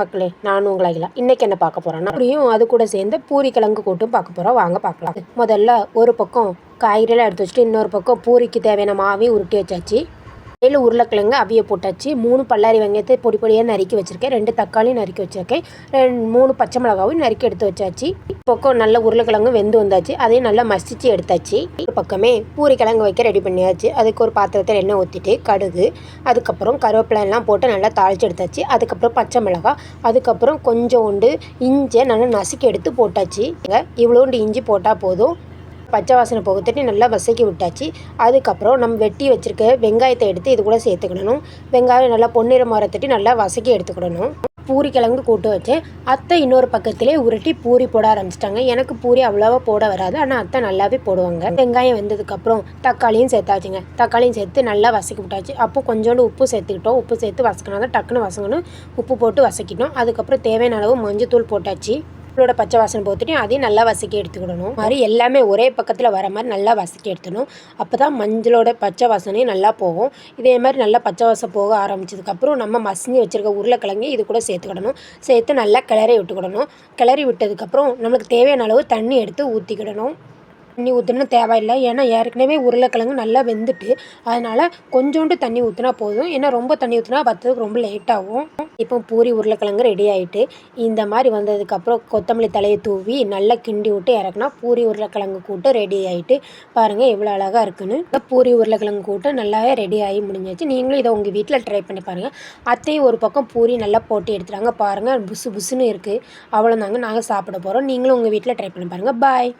மக்களே நானும் உங்களை இன்னைக்கு என்ன பார்க்க போறோம்னா அப்படியும் அது கூட சேர்ந்து பூரி கிழங்கு கூட்டும் பார்க்க போறோம். வாங்க பார்க்கலாம். முதல்ல ஒரு பக்கம் காய்கறியெல்லாம் எடுத்து வச்சுட்டு இன்னொரு பக்கம் பூரிக்கு தேவையான மாவையும் உருட்டி வச்சாச்சு. ஏழு உருளைக்கிழங்கு அவிய போட்டாச்சு. மூணு பல்லாரி வெங்காயத்தை பொடி பொடியாக நறுக்கி வச்சுருக்கேன். ரெண்டு தக்காளியும் நறுக்கி வச்சுருக்கேன். ரெண்டு மூணு பச்சை மிளகாவும் நறுக்கி எடுத்து வச்சாச்சு. பக்கம் நல்ல உருளைக்கிழங்கு வெந்து வந்தாச்சு. அதையும் நல்லா மசிச்சு எடுத்தாச்சு. ஒரு பக்கமே பூரி கிழங்கு வைக்க ரெடி பண்ணியாச்சு. அதுக்கு ஒரு பாத்திரத்தில் எண்ணெய் ஊற்றிட்டு கடுகு அதுக்கப்புறம் கருவேப்பிலை எல்லாம் போட்டு நல்லா தாளிச்சு எடுத்தாச்சு. அதுக்கப்புறம் பச்சை மிளகா அதுக்கப்புறம் கொஞ்சோண்டு இஞ்சியை நல்லா நசுக்கி எடுத்து போட்டாச்சு. இவ்வளோண்டு இஞ்சி போட்டால் போதும். பச்சை வாசனை போகத்தட்டி நல்லா வசக்கி விட்டாச்சு. அதுக்கப்புறம் நம்ம வெட்டி வச்சுருக்க வெங்காயத்தை எடுத்து இது கூட சேர்த்துக்கிடணும். வெங்காயம் நல்லா பொன்னிறம் மரத்தட்டி நல்லா வசக்கி எடுத்துக்கிடணும். பூரி கிழங்கு கூட்டு வச்சேன். அத்தை இன்னொரு பக்கத்திலே உருட்டி பூரி போட ஆரம்பிச்சிட்டாங்க. எனக்கு பூரி அவ்வளோவா போட வராது. ஆனால் அத்தை நல்லாவே போடுவாங்க. வெங்காயம் வெந்ததுக்கப்புறம் தக்காளியும் சேர்த்தாச்சுங்க. தக்காளியும் சேர்த்து நல்லா வசக்கி விட்டாச்சு. அப்போ கொஞ்சோண்டு உப்பு சேர்த்துக்கிட்டோம். உப்பு சேர்த்து வசக்கினா தான் டக்குன்னு வசங்கணும். உப்பு போட்டு வசக்கிட்டோம். அதுக்கப்புறம் தேவையான அளவு மஞ்சத்தூள் போட்டாச்சு. உங்களோட பச்சை வாசனை போட்டுட்டு அதையும் நல்லா வசக்கி எடுத்துக்கிடணும். மாதிரி எல்லாமே ஒரே பக்கத்தில் வர மாதிரி நல்லா வசக்கி எடுத்துக்கணும் அப்போ தான் மஞ்சளோட பச்சை வாசனையும் நல்லா போகும். இதே மாதிரி நல்லா பச்சை வாசம் போக ஆரம்பிச்சதுக்கப்புறம் நம்ம மசிஞ்சு வச்சுருக்க உருளைக்கிழங்கு இது கூட சேர்த்துக்கிடணும். சேர்த்து நல்லா கிளறி விட்டுக்கிடணும். கிளறி விட்டதுக்கப்புறம் நம்மளுக்கு தேவையான அளவு தண்ணி எடுத்து ஊற்றிக்கிடணும் தண்ணி ஊற்றணும் தேவையில்லை. ஏன்னா ஏற்கனவே உருளைக்கிழங்கு நல்லா வெந்துட்டு அதனால் கொஞ்சோண்டு தண்ணி ஊற்றினா போதும். ஏன்னா ரொம்ப தண்ணி ஊற்றினா பத்துக்கு ரொம்ப லேட்டாகும் இப்போ பூரி உருளைக்கிழங்கு ரெடி ஆகிட்டு இந்த மாதிரி வந்ததுக்கப்புறம் கொத்தமல்லி தலையை தூவி நல்லா கிண்டி விட்டு இறக்குனா பூரி உருளைக்கிழங்கு கூட்டு ரெடி ஆகிட்டு பாருங்கள் எவ்வளோ அழகாக இருக்குன்னு. பூரி உருளைக்கிழங்கு கூட்டு நல்லாவே ரெடி ஆகி முடிஞ்சாச்சு நீங்களும் இதை உங்கள் வீட்டில் ட்ரை பண்ணி பாருங்கள் அத்தையும் ஒரு பக்கம் பூரி நல்லா போட்டு எடுத்துட்டாங்க. பாருங்கள் புசு புசுன்னு இருக்குது அவ்வளோதாங்க நாங்கள் சாப்பிட போகிறோம் நீங்களும் உங்கள் வீட்டில் ட்ரை பண்ணி பாருங்கள் பாய்